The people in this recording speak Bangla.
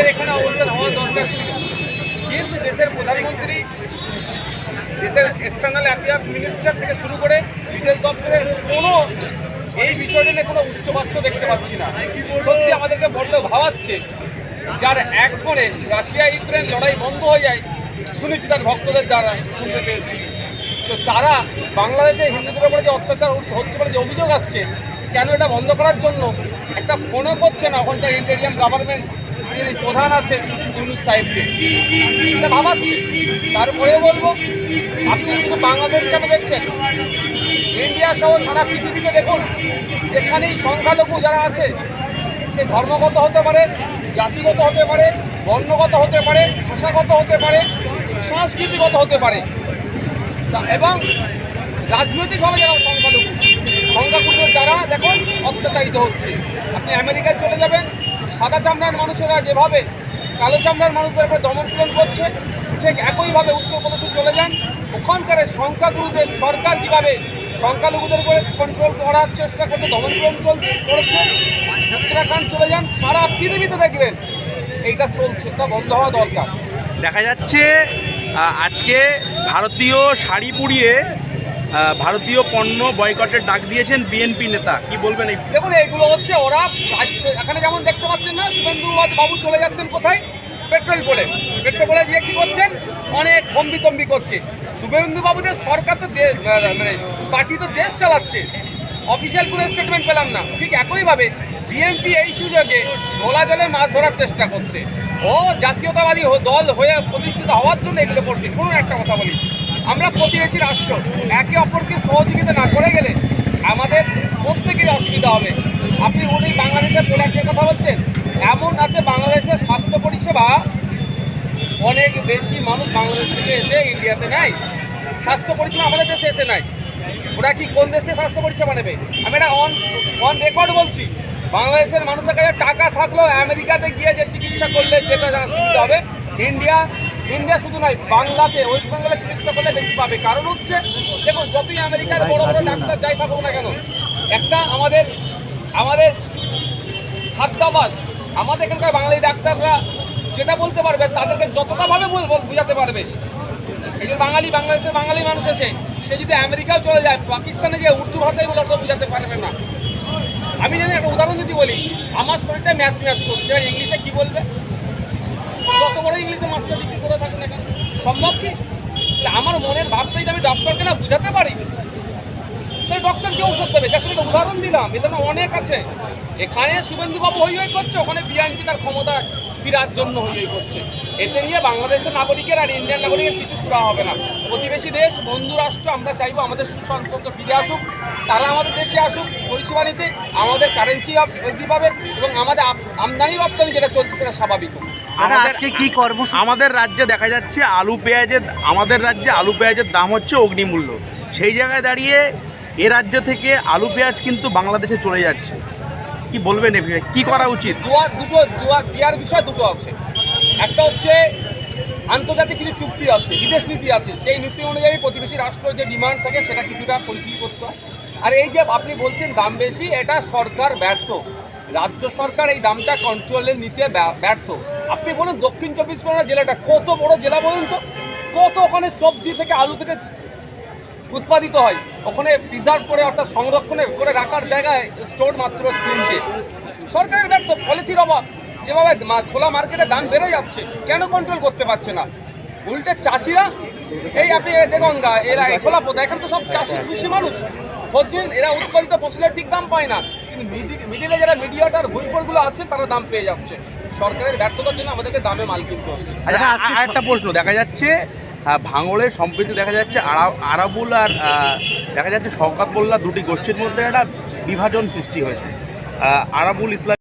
দেশের এখানে অবস্থান হওয়া দরকার ছিল। কিন্তু দেশের প্রধানমন্ত্রী, দেশের এক্সটার্নাল অ্যাফেয়ার্স মিনিস্টার থেকে শুরু করে বিদেশ দপ্তরের কোনো এই বিষয়টা নিয়ে কোনো উচ্চবাচ্য দেখতে পাচ্ছি না। সত্যি আমাদেরকে বড্ড ভাবাচ্ছে যার এক ফোনে রাশিয়া ইউক্রেন লড়াই বন্ধ হয়ে যায়, শুনেছি তার ভক্তদের দ্বারা, শুনতে পেয়েছি। তো তারা বাংলাদেশে হিন্দুদের উপরে যে অত্যাচার হচ্ছে বলে যে অভিযোগ আসছে, কেন এটা বন্ধ করার জন্য একটা ফোনও করছে না ওখানকার ইন্টেরিয়াম গভর্নমেন্ট যিনি প্রধান আছেন ইউনুস সাহেবকে। এটা ভাবাচ্ছে। তারপরে বলব, আপনি শুধু বাংলাদেশ কেন দেখছেন? ইন্ডিয়া সহ সারা পৃথিবীতে দেখুন, যেখানেই সংখ্যালঘু যারা আছে, সে ধর্মগত হতে পারে, জাতিগত হতে পারে, বর্ণগত হতে পারে, ভাষাগত হতে পারে সাংস্কৃতিগত হতে পারে। এবং রাজনৈতিকভাবে যারা সংখ্যালঘু সংখ্যাগুলোর দ্বারা দেখুন অত্যাচারিত হচ্ছে। আপনি আমেরিকায় চলে যাবেন সাদা চামড়ার মানুষেরা যেভাবে কালো চামড়ার মানুষদের উপরে দমন দমনপীড়ন করছে, সে একইভাবে উত্তরপ্রদেশে চলে যান। ওখানকার সংখ্যাগুরুদের সরকার কীভাবে সংখ্যালঘুদের উপরে কন্ট্রোল করার চেষ্টা করতে দমনপীড়ন চলছে, করেছে, উত্তরাখণ্ড চলে যান, সারা পৃথিবীতে দেখবেন এইটা চলছে, এটা বন্ধ হওয়া দরকার। দেখা যাচ্ছে আজকে ভারতীয় শাড়ি পুড়িয়ে ভারতীয় পণ্য বয়কটের ডাক দিয়েছেন বিএনপি নেতা। কি বলবেন এই দেখুন, এইগুলো হচ্ছে ওরা এখানে যেমন দেখতে পাচ্ছেন না, শুভেন্দু বাবু চলে যাচ্ছেন কোথায়? পেট্রোল পোলে। পেট্রোল পোলে গিয়ে কি করছেন? অনেক কম্বি তম্বি করছে। শুভেন্দু বাবুদের সরকার তো দে- মানে পার্টি তো দেশ চালাচ্ছে। অফিসিয়াল কোনো স্টেটমেন্ট পেলাম না। ঠিক একইভাবে বিএনপি এই সুযোগে নোলা জলে মাছ ধরার চেষ্টা করছে। ও জাতীয়তাবাদী দল হয়ে প্রতিষ্ঠিত হওয়ার জন্য এগুলো করছে। শুনুন একটা কথা বলি। আমরা প্রতিবেশী রাষ্ট্র, একে অপরকে সহযোগিতা না করে গেলে আমাদের প্রত্যেকেরই অসুবিধা হবে। আপনি উনি বাংলাদেশের প্রোডাক্টের কথা বলছেন? এমন আছে, বাংলাদেশের স্বাস্থ্য পরিষেবা অনেক বেশি মানুষ বাংলাদেশ থেকে এসে ইন্ডিয়াতে নেয়। স্বাস্থ্য পরিষেবা আমাদের দেশে এসে নেয়। ওরা কি কোন দেশে স্বাস্থ্য পরিষেবা নেবে? আমি এটা অন অন রেকর্ড বলছি। বাংলাদেশের মানুষের কাছে টাকা থাকলেও আমেরিকাতে গিয়ে যে চিকিৎসা করলে যেটা সুবিধা হবে, ইন্ডিয়া ইন্ডিয়া শুধু নয় বাংলাতে ওয়েস্ট বেঙ্গলের চিকিৎসা করলে বেশি পাবে। কারণ হচ্ছে দেখুন যতই আমেরিকার বড় বড় ডাক্তার যাই থাকুক না কেন একটা আমাদের আমাদের খাদ্যাভাস আমাদের এখানকার বাঙালি ডাক্তাররা যেটা বলতে পারবে তাদেরকে যতটা ভাবে বল- বল- বুঝাতে পারবে। এই যে বাঙালি বাংলাদেশের বাঙালি মানুষ আছে সে যদি আমেরিকাও চলে যায় পাকিস্তানে যে উর্দু ভাষায় বলে অত বুঝাতে পারবে না। আমি জানি একটা উদাহরণ যদি বলি আমার শরীরটা ম্যাচ ম্যাচ করছে আর ইংলিশে কি বলবে? যত বড় ইংলিশে মাস্টার ডিগ্রি সম্ভব কি? আমার মনের ভাবটাই আমি ডক্টরকে না বুঝাতে পারি? তাহলে ডক্টর কি ঔষধ দেবে? যার সঙ্গে উদাহরণ দিলাম এটা না অনেক আছে। এখানে শুভেন্দুবাবু হই হই করছে, ওখানে বিএনপি তার ক্ষমতা ফিরার জন্য হই হই করছে। এতে নিয়ে বাংলাদেশের নাগরিকের আর ইন্ডিয়ান নাগরিকের কিছু সুরা হবে না। প্রতিবেশী দেশ বন্ধু রাষ্ট্র আমরা চাইব আমাদের সুসম্পর্ক ফিরে আসুক তারা আমাদের দেশে আসুক পরিষেবা নিতে আমাদের কারেন্সি বৃদ্ধি পাবে এবং আমাদের আমদানি রপ্তানি যেটা চলছে সেটা স্বাভাবিক আজকে কি কর্মসূচি? আমাদের রাজ্যে দেখা যাচ্ছে আলু পেঁয়াজের আমাদের রাজ্যে আলু পেঁয়াজের দাম হচ্ছে অগ্নিমূল্য। সেই জায়গায় দাঁড়িয়ে এ রাজ্য থেকে আলু পেঁয়াজ কিন্তু বাংলাদেশে চলে যাচ্ছে। কি বলবেন এ? কি করা উচিত? দুটো দুয়ার দেওয়ার বিষয় দুটো আছে। একটা হচ্ছে আন্তর্জাতিক কিছু চুক্তি আছে, বিদেশ নীতি আছে, সেই নীতি অনুযায়ী প্রতিবেশী রাষ্ট্রের যে ডিমান্ড থাকে সেটা কিছুটা পরিপূর্ণ করতে হয়। আর এই যে আপনি বলছেন দাম বেশি, এটা সরকার ব্যর্থ। রাজ্য সরকার এই দামটা কন্ট্রোলে নিতে ব্যর্থ। আপনি বলুন দক্ষিণ চব্বিশ পরগনা জেলাটা, কত বড় জেলা বলুন তো? কত ওখানে সবজি থেকে আলু থেকে উৎপাদিত হয়? ওখানে প্রিজার্ভ করে অর্থাৎ সংরক্ষণে করে রাখার জায়গায় স্টোর মাত্র তিনটে। সরকারের ব্যর্থ পলিসির অভাব। যেভাবে মা- খোলা মার্কেটে দাম বেড়ে যাচ্ছে কেন কন্ট্রোল করতে পারছে না? উল্টে চাষিরা এই আপনি দেগঙ্গা এরা খোলা পোতা এখানে তো সব চাষি কৃষি মানুষ। হচ্ছেন এরা উৎপাদিত ফসলের ঠিক দাম পায় না। কিন্তু মিডিলে যারা মিডিয়াটার ভুইপড়গুলো আছে তারা দাম পেয়ে যাচ্ছে। সরকারের ব্যর্থতার জন্য আমাদেরকে দামে মাল কিনতে হচ্ছে। আচ্ছা আজকে আ- আরেকটা প্রশ্ন দেখা যাচ্ছে ভাঙড়ের সম্প্রীতি দেখা যাচ্ছে আরা- আরাবুল আর দেখা যাচ্ছে শওকাত মোল্লা দুটি গোষ্ঠীর মধ্যে একটা বিভাজন সৃষ্টি হয়েছে। আরাবুল ইসলাম